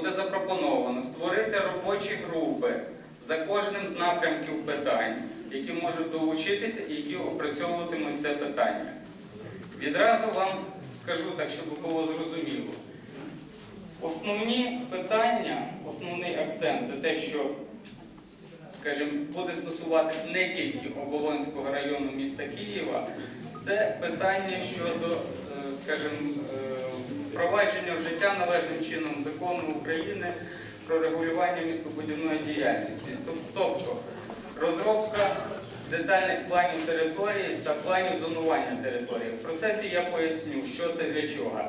буде запропоновано створити робочі групи за кожним з напрямків питань, які можуть долучитися і які опрацьовуватимуть це питання. Відразу вам скажу так, щоб було зрозуміло. Основні питання, основний акцент це те, що, скажімо, буде стосуватися не тільки Оболонського району міста Києва, це питання щодо, е, скажімо, впровадження в життя належним чином закону України про регулювання містобудівної діяльності. Тобто розробка детальних планів території та планів зонування території. В процесі я поясню, що це для чого.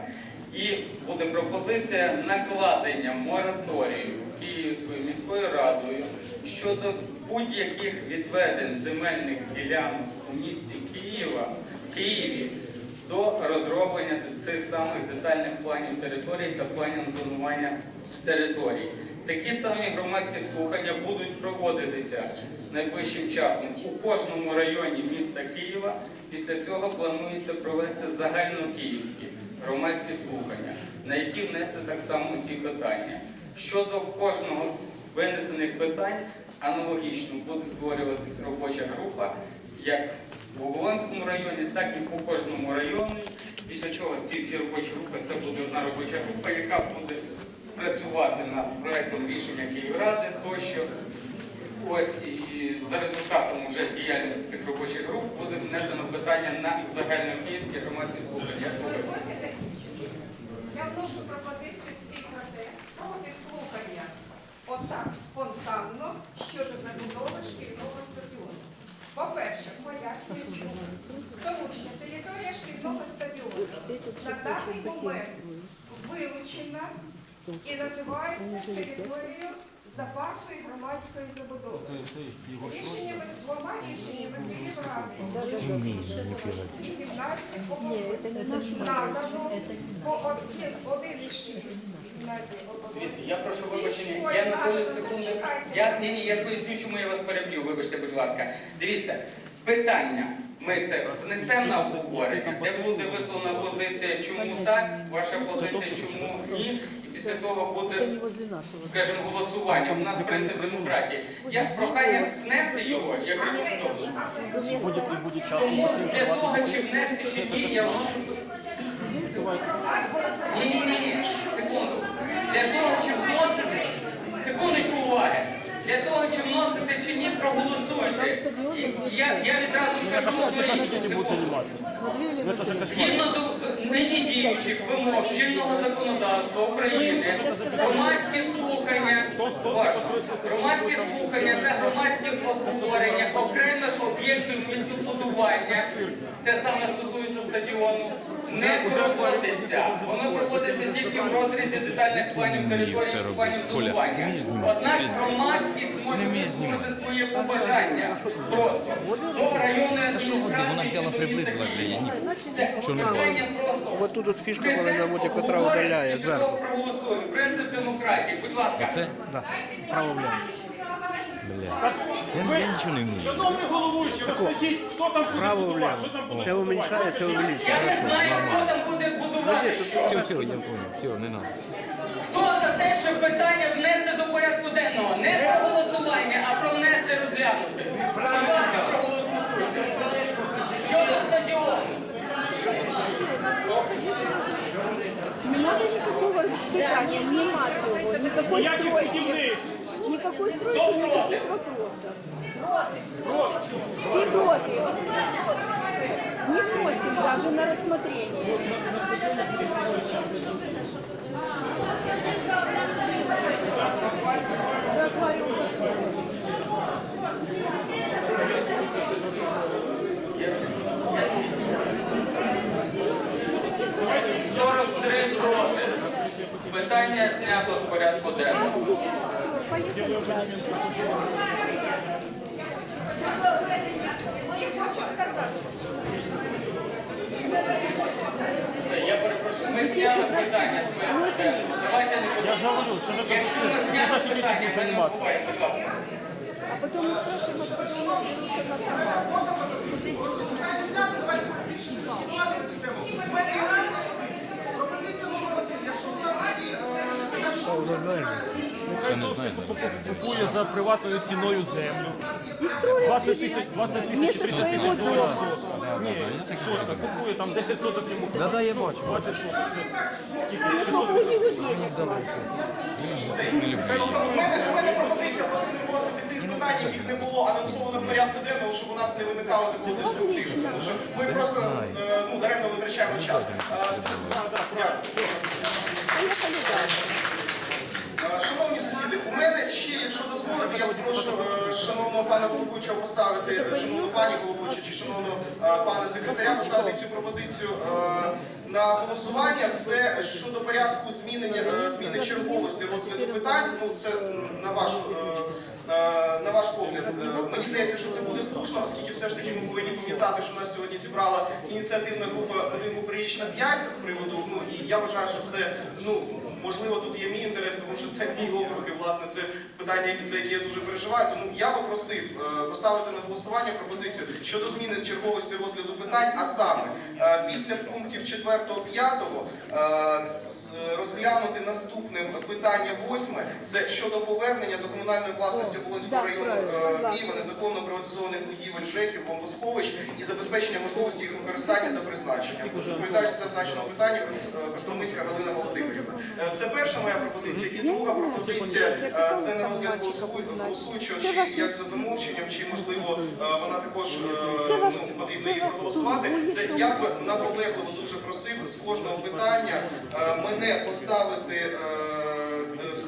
І буде пропозиція накладення мораторію Київською міською радою щодо будь-яких відведень земельних ділянок у місті Києва, Києві до розроблення цих самих детальних планів території та планів зонування територій. Такі самі громадські слухання будуть проводитися найближчим часом у кожному районі міста Києва. Після цього планується провести загальнокиївські громадські слухання, на які внести так само ці питання. Щодо кожного з винесених питань, аналогічно буде створюватися робоча група, як в Оболонському районі, так і по кожному району. Після чого ці всі робочі групи це буде одна робоча група, яка буде працювати над проектом рішення Київради тощо. Ось і за результатом вже діяльності цих робочих груп буде внесено питання на загальнокиївські громадське слухання. Я слухаю. Дозвольте закінчити. Я вношу пропозицію свій протест проти слухання отак спонтанно щодо забудови шкільного стадіону. По-перше, пояснюю чому. Тому що територія шкільного стадіону на даний момент вилучена і називається територією запасу і громадської забудови. Рішеннями двома рішеннями Київради і гімназії по надано по один, один рішення гімназії Дивіться, я прошу вибачення, я на долю секунди. Я, ні, ні, я поясню, чому я вас переб'ю, вибачте, будь ласка. Дивіться, питання. Ми це внесемо на обговорення, де буде висловлена позиція, чому так, ваша позиція, чому ні. І після того буде, скажімо, голосування. У нас принцип демократії. Я прохання внести його, як рекомендую. Тому для того, чи внести, чи ні, я вношу. Ні, ні, ні, секунду. Для того, чи вносити, секундочку уваги. Для того, чи вносити чи ні, проголосуйте. І Я, я відразу скажу одну річ. Згідно до нині діючих вимог чинного законодавства України, громадські слухання, уважно, громадські слухання та громадські обговорення окремих об'єктів містобудування, це саме стосується стадіону, не проводиться. Воно проводиться тільки в розрізі детальних планів території і планів зонування. Однак громадськість може висловити своє побажання просто до районної адміністрації. взяла, приблизила, бля, я ні. Що не просто. От тут от фішка була на воді, котра удаляє зверху. Принцип демократії. Будь ласка. Це? Право вліво. Я, я нічого не вмію. Шановний головуючий, розкажіть, хто там буде Право будувати? Що там буде? Це уміншає, це увеличує. Я не знаю, хто там буде будувати. Все, все, я понял. Все, не надо. Хто за те, щоб питання внести до порядку денного? Не про голосування, а про внести розглянути. Ласка, проголосуйте. Щодо стадіону. Не надо никакого питания, не надо его, никакой Ніяких стройки. будівництв. Никакой стройки, никаких вопросов. Все против. Не просим даже на рассмотрение. Да, аквариум построим. 43 проти. Питання знято з порядку денного. Поехали дальше. Я хочу сказати, я перепрошую. Ми не. Я ж говорю, що ви Якщо ми зняли питання, ми не буває, будь ласка. А потом мы спрашиваем, а потом мы будем на канал. Пропозиція номер один. Якщо у нас такі, Ще не знаю. Купує за приватною ціною землю. 20 тисяч, 20 тисяч, 30 тисяч своєго доларів сотка. Ні, сотка. Купує там 10 соток йому. Да, да, я бачу. 20 соток. Кожній. Не люблю її. У мене, у мене пропозиція просто не вносити тих питань, яких не було анонсовано в порядку денному, щоб у нас не виникало такого деструктиву. Тому що ми просто е, ну, даремно витрачаємо час. Е, Дякую. Шановні сусіди, у мене ще, якщо дозволите, я прошу е, шановного пана головуючого поставити, шановну пані головуючу чи шановного е, пана секретаря поставити цю пропозицію е, на голосування. Це щодо порядку е, зміни черговості розгляду питань. Ну це на вашу. На ваш погляд, мені здається, що це буде слушно, оскільки все ж таки ми повинні пам'ятати, що нас сьогодні зібрала ініціативна група «Будинку прирічна 5» з приводу. Ну і я вважаю, що це ну можливо тут є мій інтерес, тому що це мій округ, і власне це питання, за яке я дуже переживаю. Тому я би просив е, поставити на голосування пропозицію щодо зміни черговості розгляду питань, а саме е, після пунктів 4-5 розглянути наступним питання 8, це щодо повернення до комунальної власності Волинського району е, Києва приватизованих будівель ЖЕКів, бомбосховищ і забезпечення можливості їх використання за призначенням. Доповідач з зазначеного питання Костромицька Галина Володимирівна. Е, Це перша моя пропозиція. І друга пропозиція е, це на розгляд голосуючого, чи як за замовченням, чи можливо е, вона також ну, потрібно її проголосувати. Це я б наполегливо дуже просив з кожного питання мене поставити.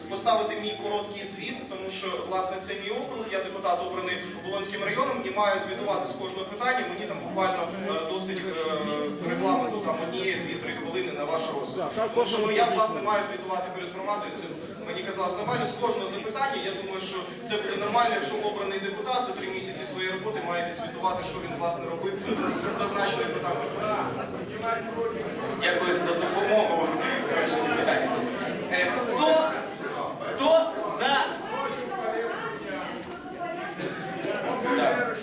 Поставити мій короткий звіт, тому що власне це мій округ, я депутат обраний Волонським районом і маю звітувати з кожного питання. Мені там буквально е, досить е, регламенту там однієї, дві-три хвилини на ваш розсуд. Тому що ну, я власне маю звітувати перед громадою. Це мені казалось нормально з кожного запитання. Я думаю, що це буде нормально, якщо обраний депутат за три місяці своєї роботи має відзвітувати, що він власне робив з зазначених питань. Дякую за допомогу. Е, хто за... Так.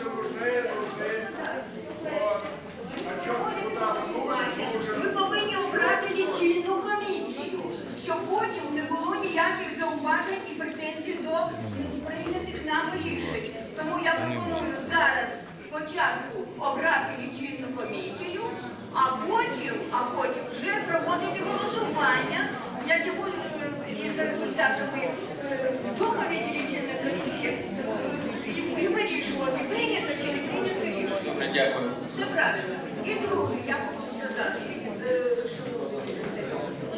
Ми повинні обрати лічильну комісію, щоб потім не було ніяких зауважень і претензій до прийнятих нами рішень. Тому я пропоную зараз спочатку обрати лічильну комісію, а потім, а потім вже проводити голосування, які будуть е, із результатами е, доповіді лічильної комісії е, і- і вирішувати, прийнято чи не прийнято рішення. Добре, дякую. Все правильно. І друге, я хочу сказати, е,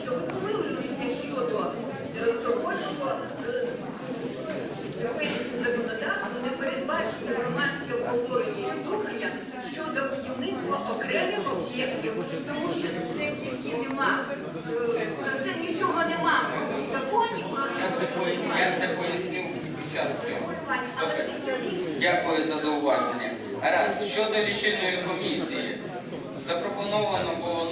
що ви помилилися щодо е, того, що е, європейське законодавство не передбачено громадське обговорення і слухання щодо будівництва окремих об'єктів, тому що це тільки нема, е, це нічого немає в законі Я це поясню під час цього. Дякую за зауваження. Гаразд, щодо лічильної комісії. Запропоновано було